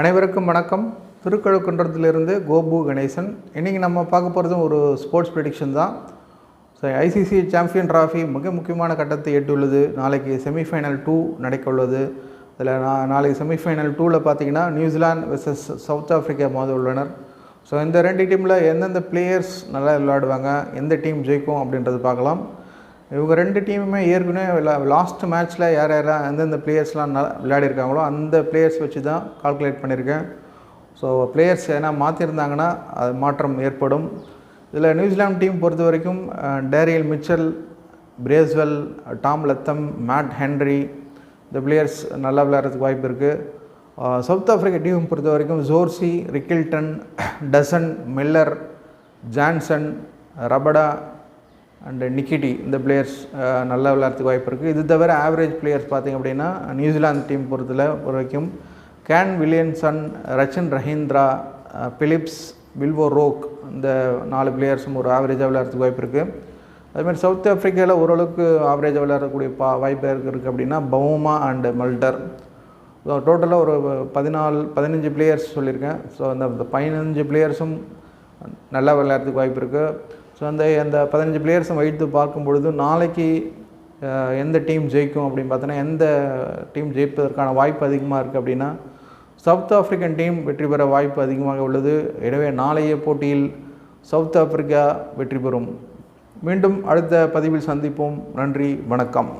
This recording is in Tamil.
அனைவருக்கும் வணக்கம். திருக்கழுக்குன்றத்திலிருந்து கோபு கணேசன். இன்றைக்கி நம்ம பார்க்க போகிறதும் ஒரு ஸ்போர்ட்ஸ் ப்ரெடிக்ஷன் தான். ஸோ ஐசிசி சாம்பியன் டிராஃபி மிக முக்கியமான கட்டத்தை எட்டுள்ளது நாளைக்கு செமிஃபைனல் டூ நடக்க உள்ளது அதில் நான் நாளைக்கு செமிஃபைனல் டூவில் பார்த்தீங்கன்னா நியூசிலாந்து வெர்சஸ் சவுத் ஆஃப்ரிக்கா மோத உள்ளனர். ஸோ இந்த ரெண்டு டீமில் எந்தெந்த பிளேயர்ஸ் நல்லா விளையாடுவாங்க எந்த டீம் ஜெயிக்கும் அப்படின்றது பார்க்கலாம். இவங்க ரெண்டு டீமுமே ஏற்கனவே லாஸ்ட் மேட்ச்சில் யார் யாரெல்லாம் எந்தெந்த பிளேயர்ஸ்லாம் விளையாடிருக்காங்களோ அந்த பிளேயர்ஸ் வச்சு தான் கால்குலேட் பண்ணியிருக்கேன். ஸோ பிளேயர்ஸ் எதனா மாற்றிருந்தாங்கன்னா அது மாற்றம் ஏற்படும். இதில் நியூசிலாந்து டீம் பொறுத்த வரைக்கும் Daryl Mitchell Bracewell Tom Latham Matt Henry இந்த பிளேயர்ஸ் நல்லா விளையாடுறதுக்கு வாய்ப்பு இருக்குது சவுத் ஆஃப்ரிக்கா டீம் பொறுத்த வரைக்கும் Zorzi Rickelton Dussen Miller Jansen Rabada and Ngidi இந்த பிளேயர்ஸ் uh, நல்லா விளையாடுறதுக்கு வாய்ப்பு இருக்குது இது தவிர ஆவரேஜ் பிளேயர்ஸ் பார்த்திங்க அப்படின்னா நியூசிலாந்து டீம் பொறுத்தல வரைக்கும் Kane Williamson Rachin Ravindra Phillips Will O'Rourke இந்த நாலு பிளேயர்ஸும் ஒரு ஆவரேஜாக விளையாடுறதுக்கு வாய்ப்பு இருக்குது அதுமாதிரி சவுத் ஆஃப்ரிக்காவில் ஓரளவுக்கு ஆவரேஜாக விளையாடக்கூடிய பா வாய்ப்பு இருக்குது அப்படின்னா பவுமா அண்டு மல்டர் டோட்டலாக ஒரு பதினாலு பதினஞ்சு பிளேயர்ஸ் சொல்லியிருக்கேன். ஸோ அந்த அந்த பதினஞ்சு பிளேயர்ஸும் நல்லா விளையாடுறதுக்கு வாய்ப்பு இருக்குது ஸோ அந்த அந்த பதினஞ்சு பிளேயர்ஸும் வைத்து பார்க்கும் பொழுது நாளைக்கு எந்த டீம் ஜெயிக்கும் அப்படின்னு பார்த்தோன்னா எந்த டீம் ஜெயிப்பதற்கான வாய்ப்பு அதிகமாக இருக்குது அப்படின்னா சவுத் ஆஃப்ரிக்கன் டீம் வெற்றி பெற வாய்ப்பு அதிகமாக உள்ளது. எனவே நாளைய போட்டியில் சவுத் ஆப்பிரிக்கா வெற்றி பெறும். மீண்டும் அடுத்த பதிவில் சந்திப்போம். நன்றி வணக்கம்.